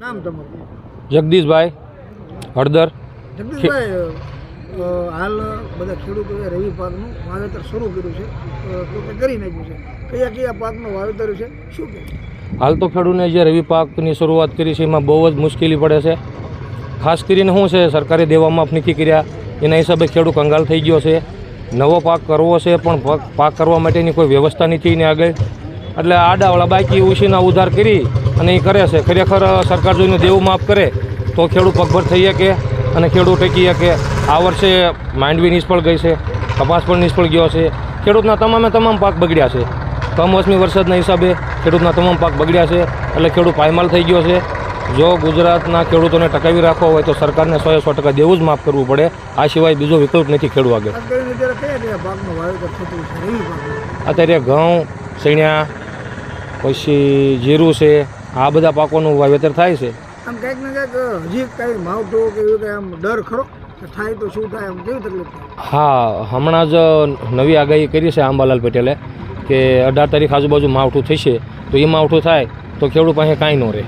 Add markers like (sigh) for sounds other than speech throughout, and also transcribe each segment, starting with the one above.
નામ તમારું? જગદીશભાઈ હળદર. જગદીશભાઈ હાલ બધા ખેડૂતોએ રવિ પાકનું વાવેતર શરૂ કર્યું છે. કરી નાખ્યું છે. કયા કયા પાકનું વાવેતર છે? શું કે? હાલ તો ખેડૂતને જે રવિ પાકની શરૂઆત કરી છે એમાં બહુ જ મુશ્કેલી પડે છે. ખાસ કરીને શું છે સરકારે દેવામાં નક્કી કર્યા. એના હિસાબે ખેડૂત કંગાલ થઈ ગયો છે. નવો પાક કરવો છે પણ પાક કરવા માટેની કોઈ વ્યવસ્થા નથી એની આગળ. એટલે આડાવાળા બાકી ઉછીના ઉધાર કરી અને એ કરે છે. ખરેખર સરકાર જોઈને દેવું માફ કરે તો ખેડૂત પગભર થઈ શકે અને ખેડૂત ટકી શકે. આ વર્ષે માંડવી નિષ્ફળ ગઈ છે કપાસ પણ નિષ્ફળ ગયો છે. ખેડૂતના તમામે તમામ પાક બગડ્યા છે. કમોસમી વરસાદના હિસાબે ખેડૂતના તમામ પાક બગડ્યા છે એટલે ખેડૂત પાયમાલ થઈ ગયો છે. જો ગુજરાતના ખેડૂતોને ટકાવી રાખવા હોય તો સરકારને સો સો ટકા દેવું જ માફ કરવું પડે. આ સિવાય બીજો વિકલ્પ નથી ખેડૂત આગળ. અત્યારે ઘઉં સણ્યા પછી જીરું છે આ બધા પાકોનું વાવેતર થાય છે. આમ કંઈક ને કંઈક હજી કાંઈ માવઠો કે એવું કંઈ આમ ડર ખરો? થાય તો શું થાય આમ કેવી તકલીફ હા હમણાં જ નવી આગાહી કરી છે આંબાલાલ પટેલે કે અઢાર તારીખ આજુબાજુ માવઠું થશે તો એ માવઠું થાય તો ખેડૂત પાસે કાંઈ ન રહે.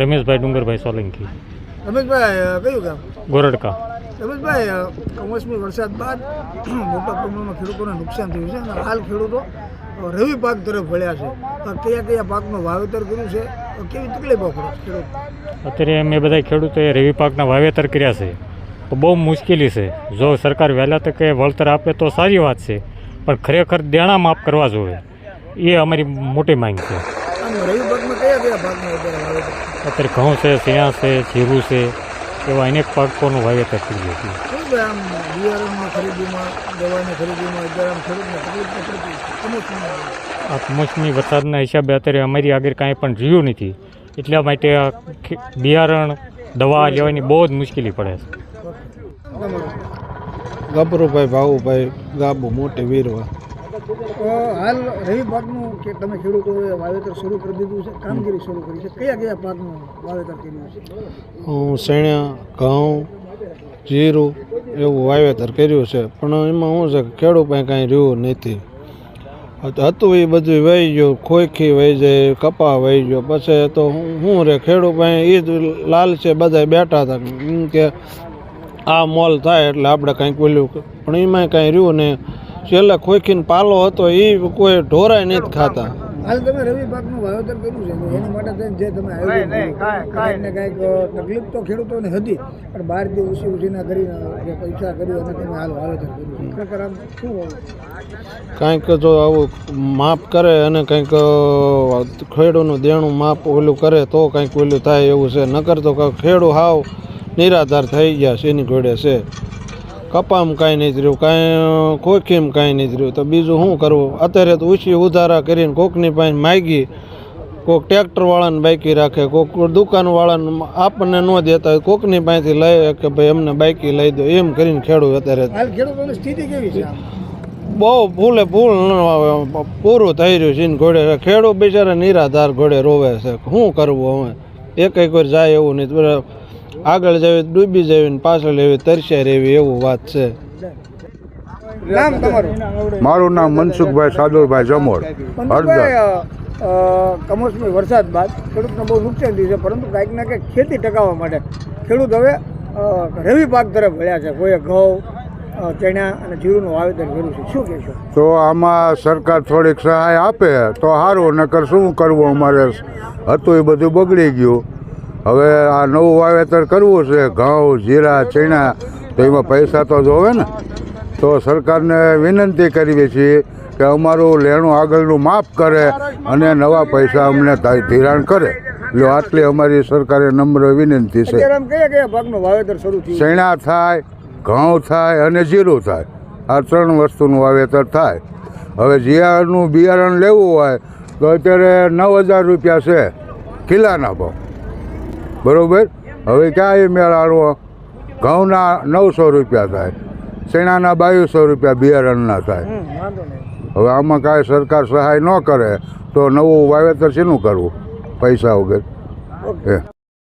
રમેશભાઈ ડુંગરભાઈ સોલંકી. રમેશભાઈ કયું ગામ? ગોરડકા. રમેશભાઈ કમોસમી વરસાદ બાદ (clears throat) મોટા પ્રમાણમાં ખેડૂતોને નુકસાન થયું છે અને હાલ ખેડૂતો રવિ પાક તરફ વળ્યા છે. કયા કયા પાકનું વાવેતર કર્યું છે? કેવી તકલીફો પડે ખેડૂત? અત્યારે અમે બધા ખેડૂતોએ રવિ પાકના વાવેતર કર્યા છે. તો બહુ મુશ્કેલી છે. જો સરકાર વહેલા તકે વળતર આપે તો સારી વાત છે પણ ખરેખર દેણા માફ કરવા જોઈએ. એ અમારી મોટી માંગ છે. અત્યારે ઘઉં છે સિંહા છે જીરું છે એવા અનેક પાકોનું વાવેતર કર્યું છીએ શું છે આમ બિયારણની ખરીદીમાં દવાની ખરીદીમાં અત્યારે આમ ખેડૂતને તકલીફ તો પડતી છે કમોસમી આ કમોસમી વરસાદના હિસાબે અત્યારે અમારી આગળ કાંઈ પણ રહ્યું નથી. એટલા માટે આ બિયારણ દવા લેવાની બહુ જ મુશ્કેલી પડે છે. ગભરુભાઈ ભાવુભાઈ ગાબુ મોટી વીરવા. હાલ રવિ પાકનું કે તમે ખેડૂતોએ વાવેતર શરૂ કરી દીધું છે, કામગીરી શરૂ કરી છે. કયા કયા પાકનું વાવેતર કર્યું છે? હું શેણ્યા, ઘઉં, જીરું એવું વાવેતર કર્યું છે. પણ એમાં શું છે ખેડૂત પાસે કાંઈ રહ્યું નથી. હતું એ બધું વહી ગયું ખોખી વહી જાય, કપા વહી ગયો. પછી તો શું રે, ખેડૂત પાસે એ જ લાલ છે બધા બેઠા હતા. કે આ મોલ થાય એટલે આપણે કાંઈક બોલ્યું પણ એમાં કાંઈ રહ્યું નહીં છેલ્લે ખોખીને પાલો હતો એ કોઈ ઢોરાય નથી ખાતા. હાલ તમે રવિ પાકનું વાવેતર કર્યું છે એની માટે થઈને જે તમે કાંઈક ને કાંઈક તકલીફ તો ખેડૂતોને હતી પણ બહારથી ઉછી ઉછીના કરીને જે પૈસા કર્યું અને તમે હાલ વાવેતર કર્યું ખરેખર આમ શું કાંઈક જો આવું માપ કરે અને કંઈક અ, ખેડૂનું દેણું માપ ઓલું કરે તો કંઈક ઓલું થાય એવું છે. નકર તો ક- ખેડૂ હાવ નિરાધાર થઈ ગયા છે એની ઘોડે છે. કપામ કાંઈ નહીં રહ્યું કાંઈ કોખીમ કાંઈ નહીં રહ્યું. તો બીજું શું કરવું? અત્યારે તો ઊંચી ઉધારા કરીને કોકની પાસે માગી કોક ટ્રેક્ટરવાળાને બાઇકી રાખે કોક દુકાનવાળાને આપણને ન દેતા હોય કોકની પાસેથી લઈ કે ભાઈ એમને બાઇકી લઈ દો. એમ કરીને ખેડૂત અત્યારે સ્થિતિ કેવી છે બહુ ભૂલે ભૂલ પૂરું થઈ રહ્યું છે ઘોડે. ખેડૂત બિચારા નિરાધાર ઘોડે રોવે છે. શું કરવું હવે? એક એક વાર જાય એવું નહીં. આગળ જવી ડૂબી જવી પાછળ એવી તરસ્યા રહેવી એવું વાત છે. તમારું? મારું નામ મનસુખભાઈ સાદુરભાઈ અ, કમોસમી વરસાદ બાદ ખેડૂતને બહુ નુકસાન થયું છે પરંતુ કાંઈક ને કંઈક ખેતી ટકાવવા માટે ખેડૂત હવે રવિ પાક તરફ વળ્યા છે. કોઈએ ઘઉં ચણા અને જીરુંનું વાવેતર કર્યું છે. શું કહેશો? તો આમાં સરકાર થોડીક સહાય આપે તો સારું નકર શું કરવું અમારે? હતું એ બધું બગડી ગયું. હવે આ નવું વાવેતર કરવું છે ઘઉં જીરા ચણા તો એમાં પૈસા તો જોવે ને. તો સરકારને વિનંતી કરીએ છીએ કે અમારું લેણું આગળનું માફ કરે અને નવા પૈસા અમને ધિરાણ કરે. એટલે આટલી અમારી સરકારે નમ્ર વિનંતી છે? ચણા થાય ઘઉં થાય અને જીરું થાય. આ ત્રણ વસ્તુનું વાવેતર થાય. હવે જીરાનું બિયારણ લેવું હોય તો અત્યારે નવ હજાર રૂપિયા છે કિલ્લાના ભાવ. બરોબર? હવે ક્યાં એ મેળાનો ઘઉંના નવસો રૂપિયા થાય. શેણાના બાવીસો રૂપિયા બિયારણના થાય. હવે આમાં કાંઈ સરકાર સહાય ન કરે તો નવું વાવેતર શેનું કરવું? પૈસા વગર. એ